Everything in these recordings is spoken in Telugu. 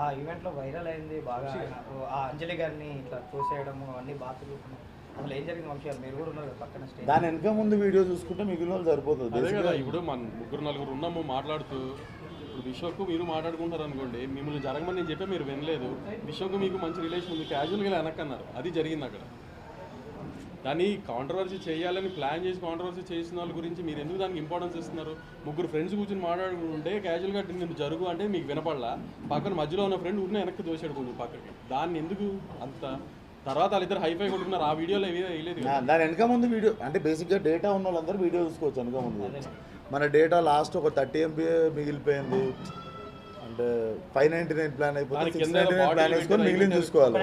ఆ ఈవెంట్లో వైరల్ అయింది బాగా. ఆ అంజలి గారిని ఇట్లా తోసేయడము అవన్నీ బాగా తిరుగుతున్నాయి. అసలు ఏం జరిగింది వంశీ మీరు కూడా ఉన్నారు పక్కన స్టేజ్ దాని వెనక ముందు వీడియో చూసుకుంటే మిగిలిన వాళ్ళు సరిపోతుంది. అదే కదా ఇప్పుడు మన ముగ్గురు నలుగురు ఉన్నాము మాట్లాడుతూ. ఇప్పుడు విశ్వకు మీరు మాట్లాడుకుంటారు అనుకోండి మిమ్మల్ని జరగమని నేను చెప్పే మీరు వినలేదు. విశ్వకు మీకు మంచి రిలేషన్ ఉంది. క్యాజువల్గా వెనక్కన్నారు అది జరిగింది అక్కడ. దాన్ని కాంట్రవర్సీ చేయాలని ప్లాన్ చేసి కాంట్రవర్సీ చేసిన వాళ్ళ గురించి మీరు ఎందుకు దానికి ఇంపార్టెన్స్ ఇస్తున్నారు? ముగ్గురు ఫ్రెండ్స్ కూర్చొని మాట్లాడుకుంటే క్యాజువల్గా నేను జరుగు అంటే మీకు వినపడలా. పక్కన మధ్యలో ఉన్న ఫ్రెండ్ ఊరినే వెనక్కి దోశాడు కొంచెం పక్కకి. దాన్ని ఎందుకు అంత తర్వాత వాళ్ళిద్దరు హైఫై కొట్టుకున్నారు. ఆ వీడియోలో వేయలేదు దాని వెనక ముందు వీడియో అంటే బేసిక్గా డేటా ఉన్న వాళ్ళందరూ వీడియో చూసుకోవచ్చు వెనక ముందు. మన డేటా లాస్ట్ ఒక థర్టీ ఎంపీ మిగిలిపోయింది. అంటే ఫైవ్ నైన్టీ నైన్ ప్లాన్ అయిపోతే సిక్స్ కింద నైన్టీ నైన్ బాటిల్ ప్లాన్ వేసుకొని మిగిలిన. చూసుకోవాలి.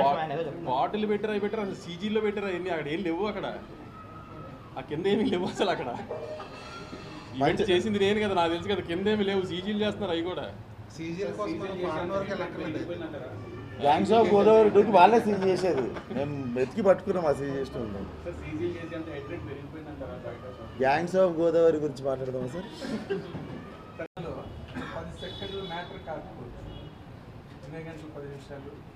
బాటిల్ పెట్టారు పెట్టారు అసలు సీజీలో పెట్టారు అవన్నీ అక్కడ ఏం లేవు అక్కడ ఆ కింద ఏమి లేవు అసలు అక్కడ ఈవెంట్ చేసింది నేను కదా నాకు తెలుసు కదా కింద ఏమి లేవు సీజీలు చేస్తున్నారు అవి కూడా సీజీఎల్ కోసం మనం ఫారెన్ వరకు వెళ్ళక్కర్లేదు గ్యాంగ్స్ ఆఫ్ గోదావరి టూకి వాళ్ళే సీజ్ చేసేది మేము వెతికి పట్టుకున్నాం ఆ సీజ్ చేసిన. గ్యాంగ్స్ ఆఫ్ గోదావరి గురించి మాట్లాడదామా సార్ మ్యాటర్ కాకపోవచ్చు. ఎన్ని గంటలు పది నిమిషాలు.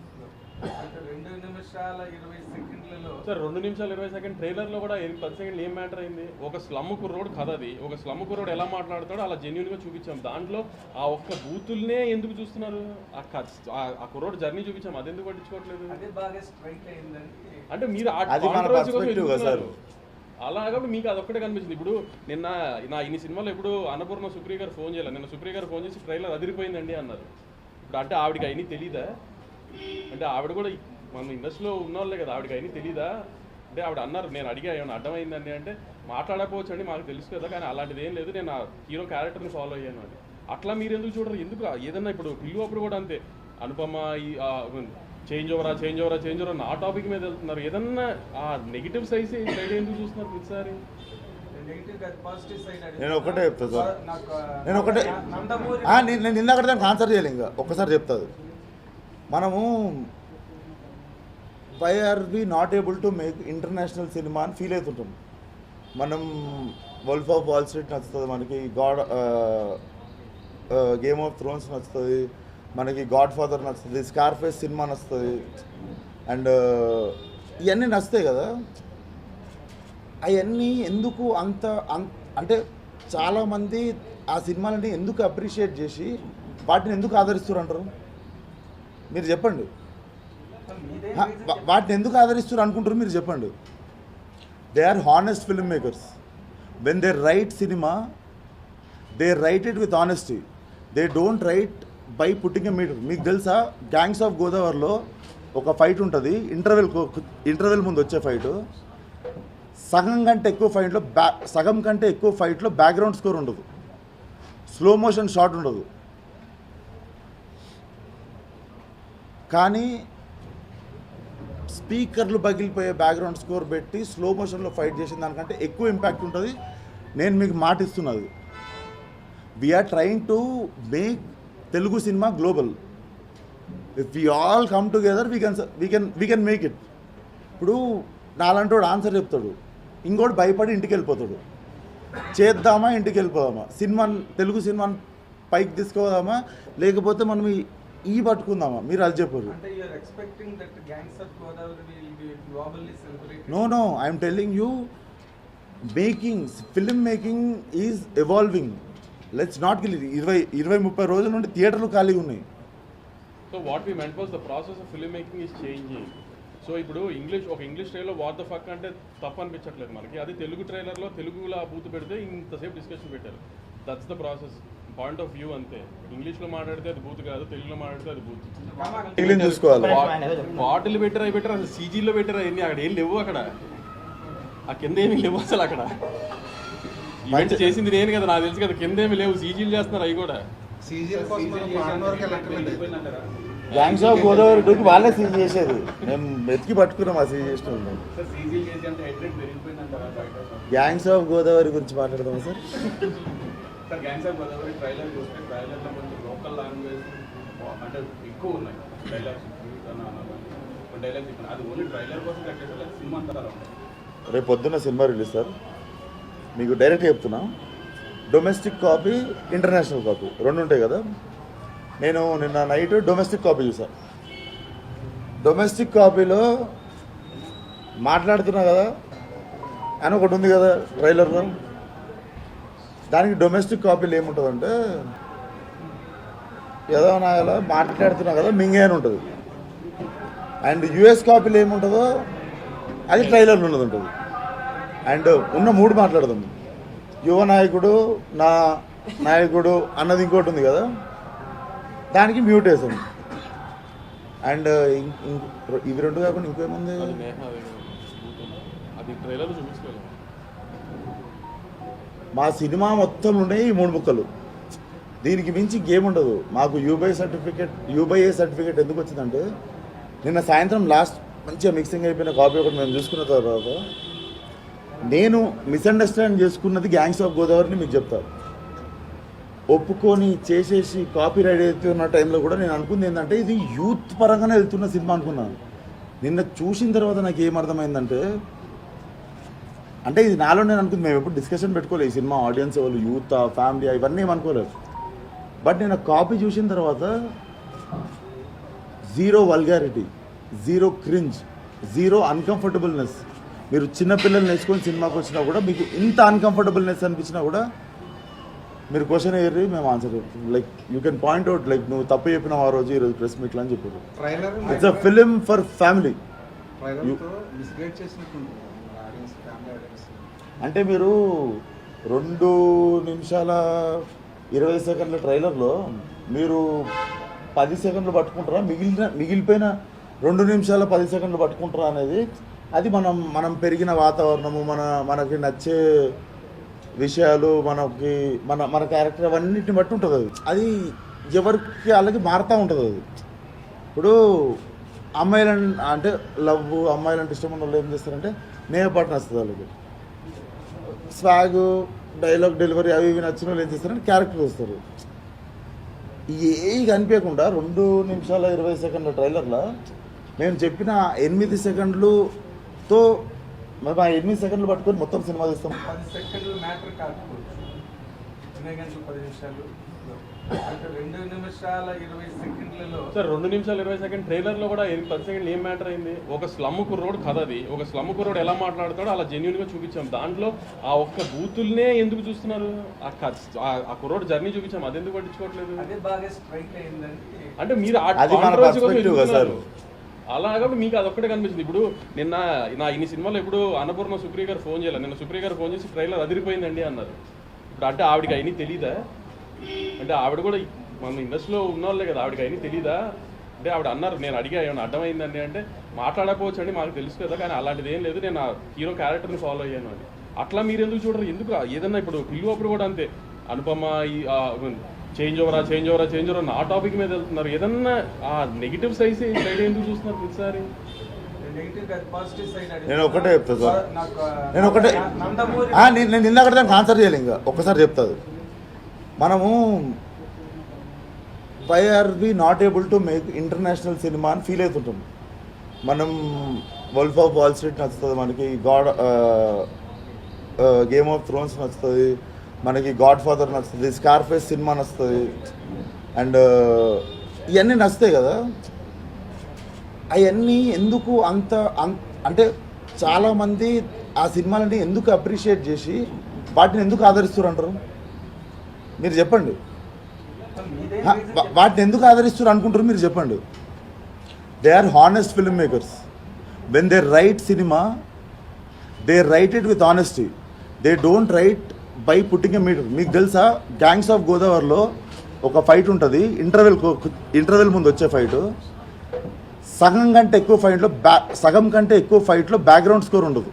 అంటే రెండు నిమిషాల ఇరవై సెకండ్లలో సార్ రెండు నిమిషాలు ఇరవై సెకండ్ ట్రైలర్లో కూడా ఏం- పది సెకండ్లు ఏం మ్యాటర్ అయింది? ఒక స్లమ్ కుర్రోడ్ కథ అది. ఒక స్లమ్ కుర్రోడ్ ఎలా మాట్లాడతాడో అలా జెన్యున్గా చూపించాం. దాంట్లో ఆ ఒక్క బూతుల్నే ఎందుకు చూస్తున్నారు? ఆ కుర్రోడ్ జర్నీ చూపించాం. అది ఎందుకు పట్టించుకోవట్లేదు? అదే బాగా స్ట్రైక్ అయిందని అంటే మీరు ఆ కోసం perspective అలా కాబట్టి మీకు అదొక్కటే కనిపించింది. ఇప్పుడు నిన్న నా ఇన్ని సినిమాలు ఇప్పుడు అన్నపూర్ణ సుప్రియ గారు ఫోన్ చేయాలి? నిన్న సుప్రియ గారు ఫోన్ చేసి ట్రైలర్ అదిరిపోయిందండి అన్నారు. ఇప్పుడు అంటే ఆవిడకి అయినా తెలీదా? అంటే ఆవిడ కూడా మన ఇండస్ట్రీలో ఉన్న వాళ్ళే కదా ఆవిడకి అయినా తెలీదా? అంటే ఆవిడ అన్నారు నేను అడిగా ఏమైనా అర్థమైందండి అంటే మాట్లాడకపోవచ్చు అండి మాకు తెలుసు కదా కానీ అలాంటిది ఏం లేదు నేను ఆ హీరో క్యారెక్టర్ని ఫాలో అయ్యాను అని. అట్లా మీరు ఎందుకు చూడరు? ఎందుకు ఏదన్నా ఇప్పుడు పిల్లు అప్పుడు కూడా అంతే. అనుపమ ఈ చేంజ్ ఓవరా చేంజ్ ఓవరా చేంజ్ ఓవరా నా టాపిక్ మీద వెళ్తున్నారు. ఏదన్నా ఆ నెగిటివ్ సైజ్ సైడ్ ఎందుకు చూస్తున్నారు ప్రతిసారి? నెగిటివ్ కాదు పాజిటివ్ సైడ్ నేను ఒకటే చెప్తా సార్. నేను ఒకటే ఆ, నేను నేను ఇందాక దానికి ఆన్సర్ చేయాలి ఇంకా. ఒక్కసారి చెప్తాది మనము why are we not able to make international cinema అని ఫీల్ అవుతుంటాం. మనం వల్ఫ్ ఆఫ్ వాల్ స్ట్రీట్ నచ్చుతుంది మనకి గాడ్ గేమ్ ఆఫ్ థ్రోన్స్ నచ్చుతుంది మనకి గాడ్ ఫాదర్ నచ్చుతుంది స్కార్ఫేస్ సినిమా నచ్చుతుంది అండ్ ఇవన్నీ నచ్చుతాయి కదా? అవన్నీ ఎందుకు అంత అంటే చాలామంది ఆ సినిమాలని ఎందుకు అప్రిషియేట్ చేసి వాటిని ఎందుకు ఆదరిస్తారు అంటారు మీరు చెప్పండి. వాటిని ఎందుకు ఆదరిస్తారు అనుకుంటారు మీరు చెప్పండి. They are honest film makers when they write cinema they write it with honesty they don't write by putting a meter. మీకు తెలుసా? గ్యాంగ్స్ ఆఫ్ గోదావరిలో ఒక ఫైట్ ఉంటుంది. ఇంటర్వెల్ ఇంటర్వెల్ ముందు వచ్చే ఫైట్ సగం కంటే ఎక్కువ ఫైట్లో బ్యా సగం కంటే ఎక్కువ ఫైట్లో బ్యాక్గ్రౌండ్ స్కోర్ ఉండదు. స్లో మోషన్ షాట్ ఉండదు. కానీ స్పీకర్లు పగిలిపోయే బ్యాక్గ్రౌండ్ స్కోర్ పెట్టి స్లో మోషన్లో ఫైట్ చేసిన దానికంటే ఎక్కువ ఇంపాక్ట్ ఉంటుంది. నేను మీకు మాటిస్తున్నది. We're trying to make Telugu cinema global. If we all come together we can we can we can make it ఇప్పుడు నాలంటోడు ఆన్సర్ చెప్తాడు. ఇంకోటి భయపడి ఇంటికి వెళ్ళిపోతాడు చేద్దామా ఇంటికి వెళ్ళిపోదామా సినిమా తెలుగు సినిమాని పైకి తీసుకుపోదామా? లేకపోతే మనం ఈ- పట్టుకుందామా? మీరు అది చెప్పారు. No no I'm telling you making film making is evolving let's not kill ఇరవై ఇరవై ముప్పై రోజుల నుండి థియేటర్లు ఖాళీగా ఉన్నాయి. So what we meant was the process of film making is changing so ఇప్పుడు ఇంగ్లీష్ ఒక English trailer what the fuck అంటే తప్పు అనిపించట్లేదు మనకి. అది తెలుగు ట్రైలర్లో తెలుగులో ఆ బూత్ పెడితే ఇంతసేపు డిస్కషన్ పెట్టారు. That's the process point of view అంతే. ఇంగ్లీష్లో మాట్లాడితే అది బూత్ కాదు తెలుగులో మాట్లాడితే అది బూత్. చూసుకోవాలి. బాటిల్ పెట్టారు అవి పెట్టారు అసలు సీజీలో పెట్టారు అవన్నీ అక్కడ ఏం లేవు అక్కడ. ఆ కింద ఏమీ లేవు అసలు అక్కడ. ఈవెంట్ చేసింది నేను కదా నాకు తెలుసు కదా కింద ఏమీ లేవు సీజీలు చేస్తున్నారు అవి కూడా. సీజీఎల్ కోసం మనం వెళ్ళక్కర్లేదు గ్యాంగ్స్ ఆఫ్ గోదావరి టూకి వాళ్ళే సీజ్ చేసేది. మేము వెతికి పట్టుకున్నాం ఆ సీజ్ చేసిన. గ్యాంగ్స్ ఆఫ్ గోదావరి గురించి మాట్లాడదామా sir? Sir gangs of Godavari trailer చూస్తే ట్రైలర్లో కొంచెం లోకల్ లాంగ్వేజ్ అంటే ఎక్కువ ఉన్నాయి. డైలాగ్స్ డైలాగ్స్ ఇప్పుడు అది ఓన్లీ ట్రైలర్ కోసం కట్టేసి సినిమా అంతా అలా ఉంది రేపు పొద్దున్న సినిమా రిలీజ్ సార్. మీకు డైరెక్ట్ చెప్తున్నా. డొమెస్టిక్ కాపీ ఇంటర్నేషనల్ కాపీ రెండు ఉంటాయి కదా? నేను నిన్న నైట్ డొమెస్టిక్ కాపీ చూసాను డొమెస్టిక్ కాపీలో మాట్లాడుతున్నా కదా? అని ఒకటి ఉంది కదా ట్రైలర్లో? దానికి డొమెస్టిక్ కాపీలు ఏముంటుందంటే ఏదో కదా మాట్లాడుతున్నా కదా మింగే అని ఉంటుంది. అండ్ యుఎస్ కాపీలు ఏముంటుందో అది ట్రైలర్లో ఉన్నది ఉంటుంది. అండ్ ఉన్న మూడు మాట్లాడదాం. యువ నాయకుడు నా నాయకుడు అన్నది ఇంకోటి ఉంది కదా? దానికి మ్యూట్ వేసాం. అండ్ ఇవి రెండు కాకుండా ఇంకేముంది? మా సినిమా మొత్తం ఉన్నాయి ఈ మూడు ముక్కలు. దీనికి మించి గేమ్ ఉండదు. మాకు యూబై సర్టిఫికేట్ యూబైఏ సర్టిఫికేట్ ఎందుకు వచ్చిందంటే నిన్న సాయంత్రం లాస్ట్ మంచిగా మిక్సింగ్ అయిపోయిన కాపీ ఒకటి మేము చూసుకున్న తర్వాత నేను మిస్అండర్స్టాండ్ చేసుకున్నది గ్యాంగ్స్ ఆఫ్ గోదావరిని మీకు చెప్తాను ఒప్పుకొని చేసేసి కాపీ రైడ్ అవుతున్న టైంలో కూడా నేను అనుకుంది ఏంటంటే ఇది యూత్ పరంగానే వెళ్తున్న సినిమా అనుకున్నాను. నిన్న చూసిన తర్వాత నాకు ఏమర్థమైందంటే అంటే ఇది నాలో నేను అనుకుంది మేము ఎప్పుడు డిస్కషన్ పెట్టుకోలేదు ఈ సినిమా ఆడియన్స్ వాళ్ళు యూత్ ఫ్యామిలీ ఇవన్నీ ఏమనుకోలేదు అనుకోలేదు. బట్ నేను కాపీ చూసిన తర్వాత zero vulgarity zero cringe zero uncomfortableness మీరు చిన్నపిల్లల్ని నేర్చుకొని సినిమాకి వచ్చినా కూడా మీకు ఇంత అన్కంఫర్టబుల్నెస్ అనిపించినా కూడా మీరు క్వశ్చన్ అయ్యారు మేము answer like you can point out like నువ్వు తప్పు చెప్పినావు ఆ రోజు ఈరోజు ప్రెస్ మీట్లో అని చెప్పారు. It's a film for family అంటే మీరు రెండు నిమిషాల ఇరవై సెకండ్ల ట్రైలర్లో మీరు పది సెకండ్లు పట్టుకుంటారా? మిగిలిన మిగిలిపోయిన రెండు నిమిషాల పది సెకండ్లు పట్టుకుంటారా అనేది అది మనం మనం పెరిగిన వాతావరణము మన మనకి నచ్చే విషయాలు మనకి మన మన క్యారెక్టర్ అవన్నిటిని బట్టి ఉంటుంది అది. అది ఎవరికి వాళ్ళకి మారుతూ ఉంటుంది అది. ఇప్పుడు అమ్మాయిలను అంటే లవ్ అమ్మాయిలంటే ఇష్టం ఉన్న వాళ్ళు ఏం చేస్తారంటే నేహ పాట నచ్చుతుంది వాళ్ళకి. స్వాగ్ డైలాగ్ డెలివరీ అవి ఇవి నచ్చిన వాళ్ళు ఏం చేస్తారంటే క్యారెక్టర్ వస్తారు. ఏ కనిపించకుండా రెండు నిమిషాల ఇరవై సెకండ్ల ట్రైలర్లో మేము చెప్పిన ఎనిమిది సెకండ్లు సెకండ్లుతో మేము ఆ ఎనిమిది సెకండ్లు పట్టుకొని మొత్తం సినిమా తీస్తాం. పది సెకండ్లు మ్యాటర్ కాకపోవచ్చు. ఎన్ని గంటలు పది నిమిషాలు. అంటే రెండు నిమిషాల ఇరవై సెకండ్లలో సార్ రెండు నిమిషాలు ఇరవై సెకండ్ ట్రైలర్లో కూడా పది సెకండ్లు ఏం మ్యాటర్ అయింది? ఒక స్లమ్ కుర్రోడ్ కథ అది. ఒక స్లమ్ కుర్రోడ్ ఎలా మాట్లాడతాడో అలా జెన్యున్గా చూపించాం. దాంట్లో ఆ ఒక్క బూతుల్నే ఎందుకు చూస్తున్నారు? ఆ కుర్రోడ్ జర్నీ చూపించాం. అది ఎందుకు పట్టించుకోవట్లేదు? అదే బాగా స్ట్రైక్ అంటే మీరు ఆ కోసం అలా కాబట్టి మీకు అదొక్కటే కనిపించింది ఇప్పుడు నిన్న నా ఇన్ని సినిమాలు ఇప్పుడు అన్నపూర్ణ సుప్రియ గారు ఫోన్ చేయాలి. నిన్న సుప్రియ గారు ఫోన్ చేసి ట్రైలర్ అదిరిపోయిందండి అన్నారు. ఇప్పుడు అంటే ఆవిడకి అయినా తెలీదా? అంటే ఆవిడ కూడా మన ఇండస్ట్రీలో ఉన్న వాళ్ళే కదా ఆవిడకి అయినా తెలీదా? అంటే ఆవిడ అన్నారు నేను అడిగా ఏమైనా అర్థమైందండి అంటే మాట్లాడకపోవచ్చు అండి మాకు తెలుసు కదా కానీ అలాంటిది ఏం లేదు నేను ఆ హీరో క్యారెక్టర్ని ఫాలో అయ్యాను అని. అట్లా మీరు ఎందుకు చూడరు? ఎందుకు ఏదన్నా ఇప్పుడు పిల్లు అప్పుడు కూడా అంతే. అనుపమ ఈ చేంజ్ ఓవరా చేంజ్ ఓవరా చేంజ్ ఓవరా నా టాపిక్ మీద వెళ్తున్నారు. ఏదన్నా ఆ నెగిటివ్ సైజ్ సైడ్ ఎందుకు చూస్తున్నారు ప్రతిసారి? నెగిటివ్ కాదు పాజిటివ్ సైడ్ నేను ఒకటే చెప్తా సార్. నాకు నేను ఒకటే ఆ, నేను నేను ఇందాక దానికి ఆన్సర్ చేయాలి ఇంకా. ఒక్కసారి చెప్తాది మనము why are we not able to make international cinema అని ఫీల్ అవుతుంటాం. మనం వల్ఫ్ ఆఫ్ వాల్ స్ట్రీట్ నచ్చుతుంది మనకి. గాడ్ గేమ్ ఆఫ్ థ్రోన్స్ నచ్చుతుంది. మనకి గాడ్ ఫాదర్ నచ్చుతుంది స్కార్ఫేస్ సినిమా నచ్చుతుంది. అండ్ ఇవన్నీ నచ్చుతాయి కదా? అవన్నీ ఎందుకు అంత అంటే చాలామంది ఆ సినిమాలని ఎందుకు అప్రిషియేట్ చేసి వాటిని ఎందుకు ఆదరిస్తారు అంటారు? మీరు చెప్పండి. వాటిని ఎందుకు ఆదరిస్తారు అనుకుంటారు మీరు చెప్పండి. They are honest film makers when they write cinema they write it with honesty they don't write by putting meter మీకు తెలుసా? గ్యాంగ్స్ ఆఫ్ గోదావరిలో ఒక ఫైట్ ఉంటుంది. ఇంటర్వెల్ ఇంటర్వెల్ ముందు వచ్చే ఫైట్ సగం కంటే ఎక్కువ ఫైట్లో బ్యా సగం కంటే ఎక్కువ ఫైట్లో బ్యాక్గ్రౌండ్ స్కోర్ ఉండదు.